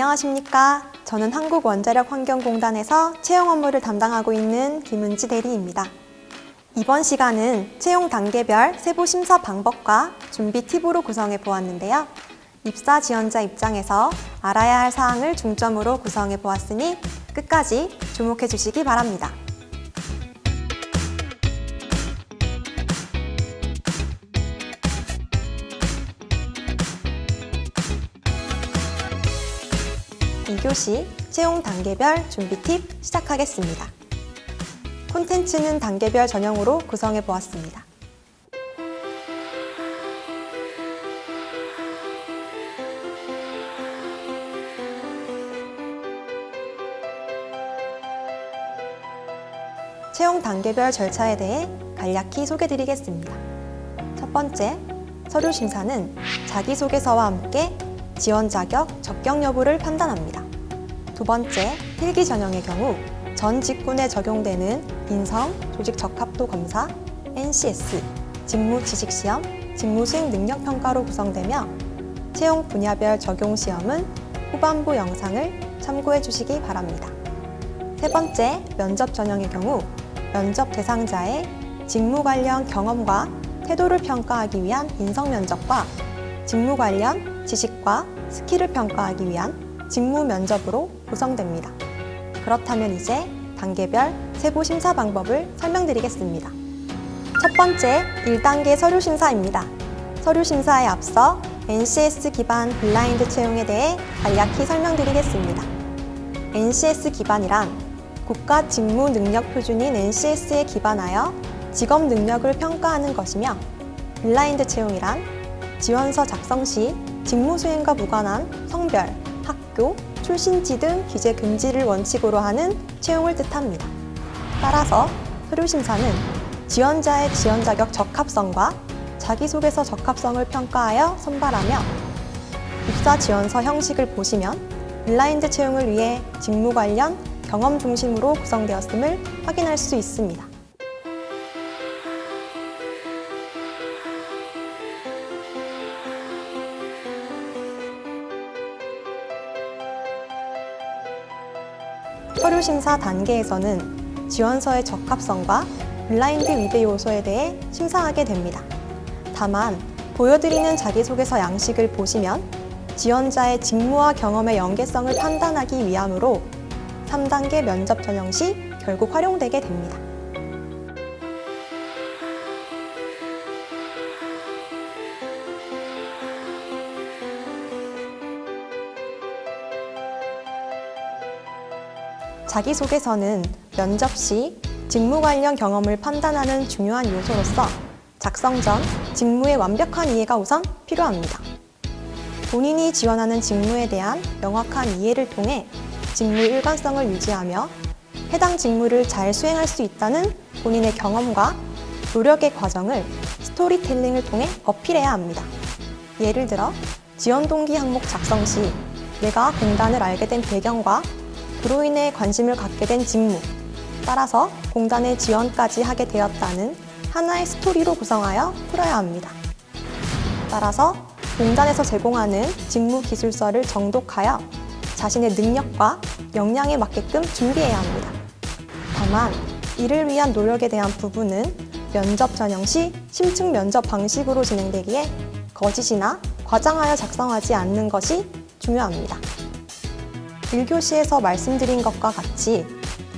안녕하십니까. 저는 한국원자력환경공단에서 채용 업무를 담당하고 있는 김은지 대리입니다. 이번 시간은 채용 단계별 세부 심사 방법과 준비 팁으로 구성해 보았는데요. 입사 지원자 입장에서 알아야 할 사항을 중점으로 구성해 보았으니 끝까지 주목해 주시기 바랍니다. 이교시 채용 단계별 준비 팁 시작하겠습니다. 콘텐츠는 단계별 전형으로 구성해 보았습니다. 채용 단계별 절차에 대해 간략히 소개드리겠습니다. 첫 번째, 서류 심사는 자기소개서와 함께 지원 자격, 적격 여부를 판단합니다. 두 번째, 필기 전형의 경우 전 직군에 적용되는 인성, 조직 적합도 검사, NCS, 직무 지식 시험, 직무 수행 능력 평가로 구성되며 채용 분야별 적용 시험은 후반부 영상을 참고해 주시기 바랍니다. 세 번째, 면접 전형의 경우 면접 대상자의 직무 관련 경험과 태도를 평가하기 위한 인성 면접과 직무 관련 지식과 스킬을 평가하기 위한 직무 면접으로 구성됩니다. 그렇다면 이제 단계별 세부 심사 방법을 설명드리겠습니다. 첫 번째, 1단계 서류 심사입니다. 서류 심사에 앞서 NCS 기반 블라인드 채용에 대해 간략히 설명드리겠습니다. NCS 기반이란 국가 직무 능력 표준인 NCS에 기반하여 직업 능력을 평가하는 것이며 블라인드 채용이란 지원서 작성 시 직무 수행과 무관한 성별, 학교, 출신지 등 기재 금지를 원칙으로 하는 채용을 뜻합니다. 따라서 서류 심사는 지원자의 지원 자격 적합성과 자기소개서 적합성을 평가하여 선발하며 입사 지원서 형식을 보시면 블라인드 채용을 위해 직무 관련 경험 중심으로 구성되었음을 확인할 수 있습니다. 심사 단계에서는 지원서의 적합성과 블라인드 위배 요소에 대해 심사하게 됩니다. 다만 보여드리는 자기소개서 양식을 보시면 지원자의 직무와 경험의 연계성을 판단하기 위함으로 3단계 면접 전형 시 결국 활용되게 됩니다. 자기소개서는 면접 시 직무 관련 경험을 판단하는 중요한 요소로서 작성 전 직무의 완벽한 이해가 우선 필요합니다. 본인이 지원하는 직무에 대한 명확한 이해를 통해 직무 일관성을 유지하며 해당 직무를 잘 수행할 수 있다는 본인의 경험과 노력의 과정을 스토리텔링을 통해 어필해야 합니다. 예를 들어 지원 동기 항목 작성 시 내가 공단을 알게 된 배경과 그로 인해 관심을 갖게 된 직무, 따라서 공단에 지원까지 하게 되었다는 하나의 스토리로 구성하여 풀어야 합니다. 따라서 공단에서 제공하는 직무 기술서를 정독하여 자신의 능력과 역량에 맞게끔 준비해야 합니다. 다만 이를 위한 노력에 대한 부분은 면접 전형 시 심층 면접 방식으로 진행되기에 거짓이나 과장하여 작성하지 않는 것이 중요합니다. 1교시에서 말씀드린 것과 같이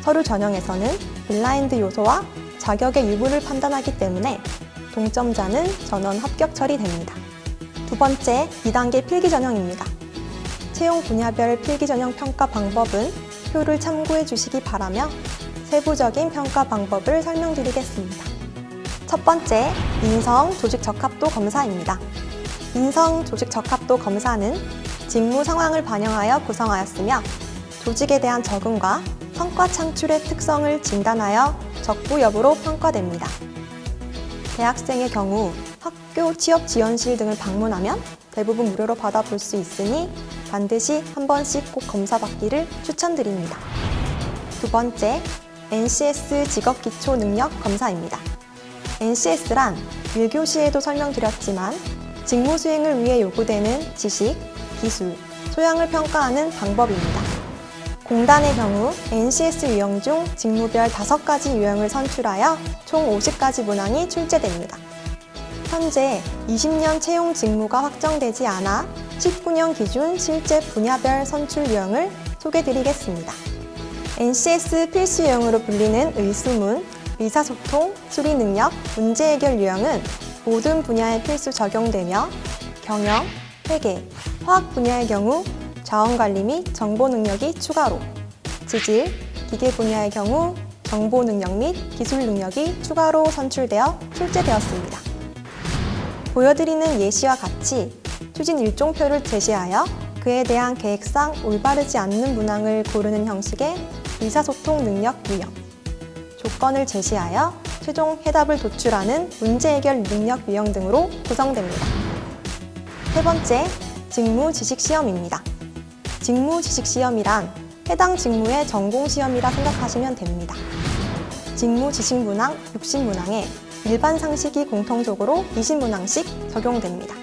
서류 전형에서는 블라인드 요소와 자격의 유무를 판단하기 때문에 동점자는 전원 합격 처리됩니다. 두 번째, 2단계 필기 전형입니다. 채용 분야별 필기 전형 평가 방법은 표를 참고해 주시기 바라며 세부적인 평가 방법을 설명드리겠습니다. 첫 번째, 인성 조직 적합도 검사입니다. 인성 조직 적합도 검사는 직무 상황을 반영하여 구성하였으며 조직에 대한 적응과 성과 창출의 특성을 진단하여 적부 여부로 평가됩니다. 대학생의 경우 학교 취업 지원실 등을 방문하면 대부분 무료로 받아볼 수 있으니 반드시 한 번씩 꼭 검사받기를 추천드립니다. 두 번째, NCS 직업 기초 능력 검사입니다. NCS란 1교시에도 설명드렸지만 직무 수행을 위해 요구되는 지식, 기술, 소양을 평가하는 방법입니다. 공단의 경우 NCS 유형 중 직무별 5가지 유형을 선출하여 총 50가지 문항이 출제됩니다. 현재 20년 채용 직무가 확정되지 않아 19년 기준 실제 분야별 선출 유형을 소개드리겠습니다. NCS 필수 유형으로 불리는 의수문, 의사소통, 수리 능력, 문제 해결 유형은 모든 분야에 필수 적용되며 경영, 회계, 화학 분야의 경우 자원 관리 및 정보 능력이 추가로, 지질, 기계 분야의 경우 정보 능력 및 기술 능력이 추가로 선출되어 출제되었습니다. 보여드리는 예시와 같이 추진 일종표를 제시하여 그에 대한 계획상 올바르지 않는 문항을 고르는 형식의 의사소통 능력 유형, 조건을 제시하여 최종 해답을 도출하는 문제 해결 능력 유형 등으로 구성됩니다. 세 번째, 직무 지식 시험입니다. 직무 지식 시험이란 해당 직무의 전공 시험이라 생각하시면 됩니다. 직무 지식 문항 60문항에 일반 상식이 공통적으로 20문항씩 적용됩니다.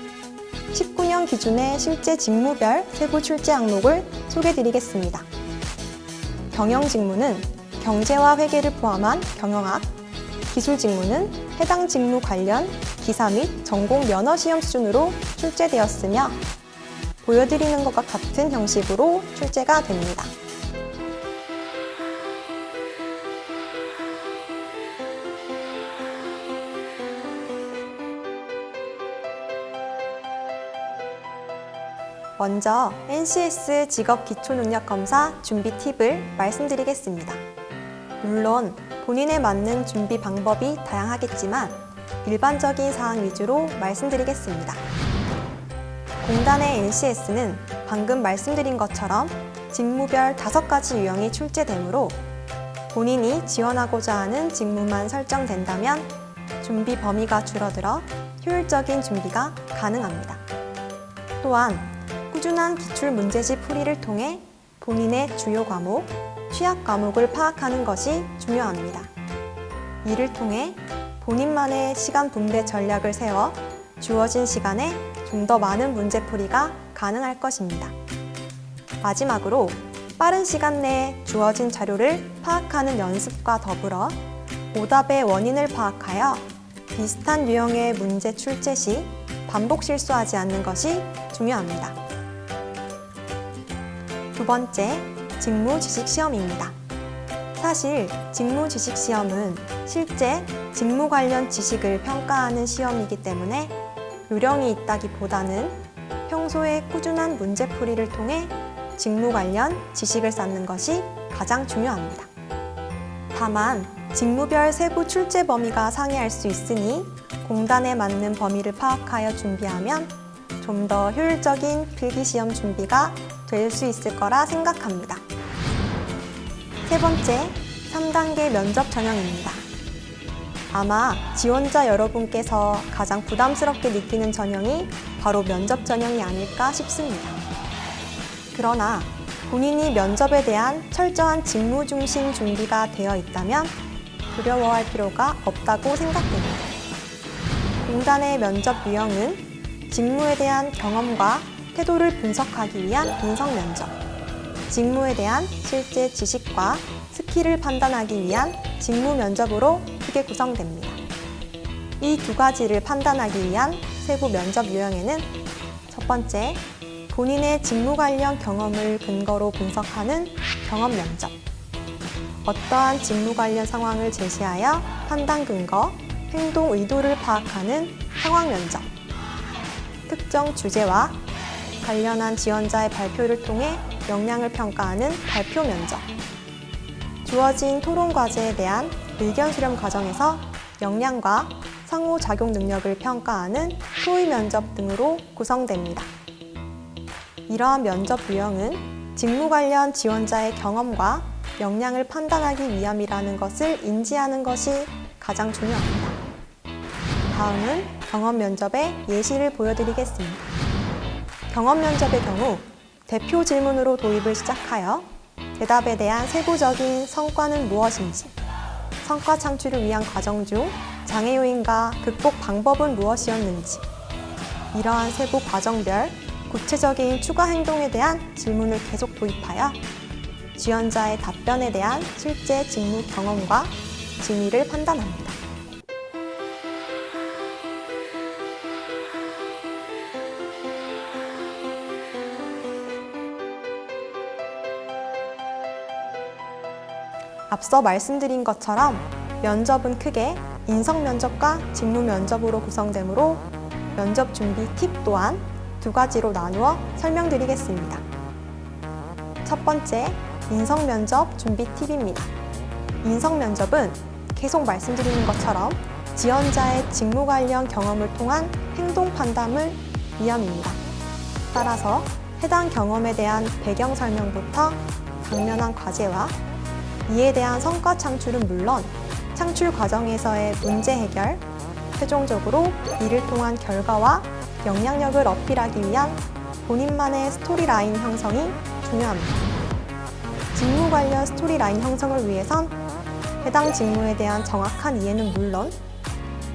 19년 기준의 실제 직무별 세부 출제 항목을 소개드리겠습니다. 경영 직무는 경제와 회계를 포함한 경영학, 기술 직무는 해당 직무 관련 기사 및 전공 면허 시험 수준으로 출제되었으며 보여드리는 것과 같은 형식으로 출제가 됩니다. 먼저 NCS 직업 기초능력 검사 준비 팁을 말씀드리겠습니다. 물론 본인에 맞는 준비 방법이 다양하겠지만 일반적인 사항 위주로 말씀드리겠습니다. 공단의 NCS는 방금 말씀드린 것처럼 직무별 다섯 가지 유형이 출제되므로 본인이 지원하고자 하는 직무만 설정된다면 준비 범위가 줄어들어 효율적인 준비가 가능합니다. 또한 꾸준한 기출 문제집 풀이를 통해 본인의 주요 과목, 취약 과목을 파악하는 것이 중요합니다. 이를 통해 본인만의 시간 분배 전략을 세워 주어진 시간에 좀 더 많은 문제풀이가 가능할 것입니다. 마지막으로 빠른 시간 내에 주어진 자료를 파악하는 연습과 더불어 오답의 원인을 파악하여 비슷한 유형의 문제 출제 시 반복 실수하지 않는 것이 중요합니다. 두 번째, 직무 지식 시험입니다. 사실 직무 지식 시험은 실제 직무 관련 지식을 평가하는 시험이기 때문에 요령이 있다기보다는 평소에 꾸준한 문제풀이를 통해 직무 관련 지식을 쌓는 것이 가장 중요합니다. 다만 직무별 세부 출제 범위가 상이할 수 있으니 공단에 맞는 범위를 파악하여 준비하면 좀 더 효율적인 필기시험 준비가 될 수 있을 거라 생각합니다. 세 번째, 3단계 면접 전형입니다. 아마 지원자 여러분께서 가장 부담스럽게 느끼는 전형이 바로 면접 전형이 아닐까 싶습니다. 그러나 본인이 면접에 대한 철저한 직무 중심 준비가 되어 있다면 두려워할 필요가 없다고 생각됩니다. 공단의 면접 유형은 직무에 대한 경험과 태도를 분석하기 위한 인성 면접, 직무에 대한 실제 지식과 스킬을 판단하기 위한 직무 면접으로 크게 구성됩니다. 이 두 가지를 판단하기 위한 세부 면접 유형에는 첫 번째, 본인의 직무 관련 경험을 근거로 분석하는 경험 면접. 어떠한 직무 관련 상황을 제시하여 판단 근거, 행동 의도를 파악하는 상황 면접. 특정 주제와 관련한 지원자의 발표를 통해 역량을 평가하는 발표 면접. 주어진 토론 과제에 대한 의견 수렴 과정에서 역량과 상호 작용 능력을 평가하는 소위 면접 등으로 구성됩니다. 이러한 면접 유형은 직무 관련 지원자의 경험과 역량을 판단하기 위함이라는 것을 인지하는 것이 가장 중요합니다. 다음은 경험 면접의 예시를 보여드리겠습니다. 경험 면접의 경우 대표 질문으로 도입을 시작하여 대답에 대한 세부적인 성과는 무엇인지, 성과 창출을 위한 과정 중 장애 요인과 극복 방법은 무엇이었는지, 이러한 세부 과정별 구체적인 추가 행동에 대한 질문을 계속 도입하여 지원자의 답변에 대한 실제 직무 경험과 진위를 판단합니다. 앞서 말씀드린 것처럼 면접은 크게 인성 면접과 직무 면접으로 구성되므로 면접 준비 팁 또한 두 가지로 나누어 설명드리겠습니다. 첫 번째, 인성 면접 준비 팁입니다. 인성 면접은 계속 말씀드리는 것처럼 지원자의 직무 관련 경험을 통한 행동 판단을 위함입니다. 따라서 해당 경험에 대한 배경 설명부터 당면한 과제와 이에 대한 성과 창출은 물론 창출 과정에서의 문제 해결, 최종적으로 이를 통한 결과와 영향력을 어필하기 위한 본인만의 스토리라인 형성이 중요합니다. 직무 관련 스토리라인 형성을 위해선 해당 직무에 대한 정확한 이해는 물론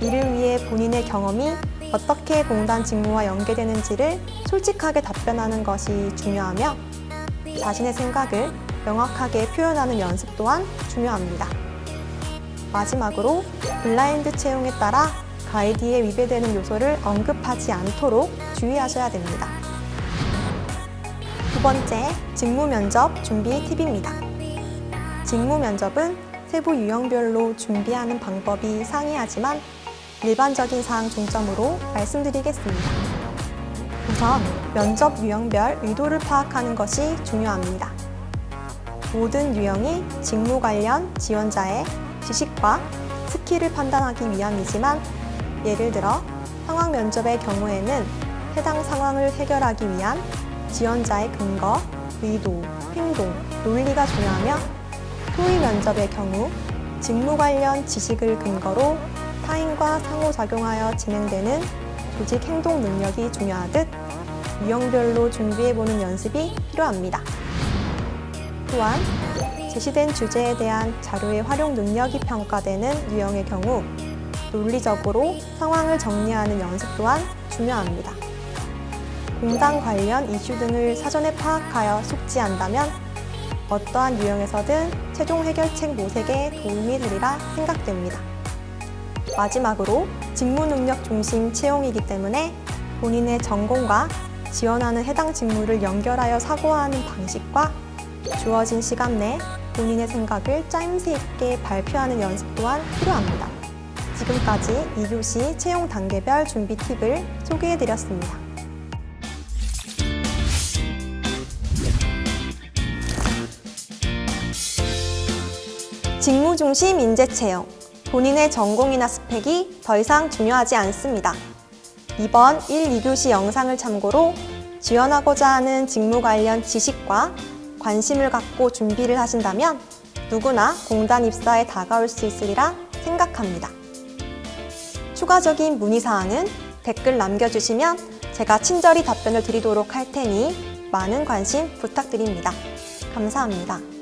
이를 위해 본인의 경험이 어떻게 공단 직무와 연계되는지를 솔직하게 답변하는 것이 중요하며 자신의 생각을 명확하게 표현하는 연습 또한 중요합니다. 마지막으로 블라인드 채용에 따라 가이드에 위배되는 요소를 언급하지 않도록 주의하셔야 됩니다. 두 번째, 직무 면접 준비 팁입니다. 직무 면접은 세부 유형별로 준비하는 방법이 상이하지만 일반적인 사항 중점으로 말씀드리겠습니다. 우선 면접 유형별 의도를 파악하는 것이 중요합니다. 모든 유형이 직무 관련 지원자의 지식과 스킬을 판단하기 위함이지만 예를 들어 상황 면접의 경우에는 해당 상황을 해결하기 위한 지원자의 근거, 의도, 행동, 논리가 중요하며 토의 면접의 경우 직무 관련 지식을 근거로 타인과 상호작용하여 진행되는 조직 행동 능력이 중요하듯 유형별로 준비해보는 연습이 필요합니다. 또한 제시된 주제에 대한 자료의 활용 능력이 평가되는 유형의 경우 논리적으로 상황을 정리하는 연습 또한 중요합니다. 공단 관련 이슈 등을 사전에 파악하여 숙지한다면 어떠한 유형에서든 최종 해결책 모색에 도움이 되리라 생각됩니다. 마지막으로 직무 능력 중심 채용이기 때문에 본인의 전공과 지원하는 해당 직무를 연결하여 사고하는 방식과 주어진 시간 내 본인의 생각을 짜임새 있게 발표하는 연습 또한 필요합니다. 지금까지 2교시 채용 단계별 준비 팁을 소개해 드렸습니다. 직무 중심 인재 채용. 본인의 전공이나 스펙이 더 이상 중요하지 않습니다. 이번 1, 2교시 영상을 참고로 지원하고자 하는 직무 관련 지식과 관심을 갖고 준비를 하신다면 누구나 공단 입사에 다가올 수 있으리라 생각합니다. 추가적인 문의사항은 댓글 남겨주시면 제가 친절히 답변을 드리도록 할 테니 많은 관심 부탁드립니다. 감사합니다.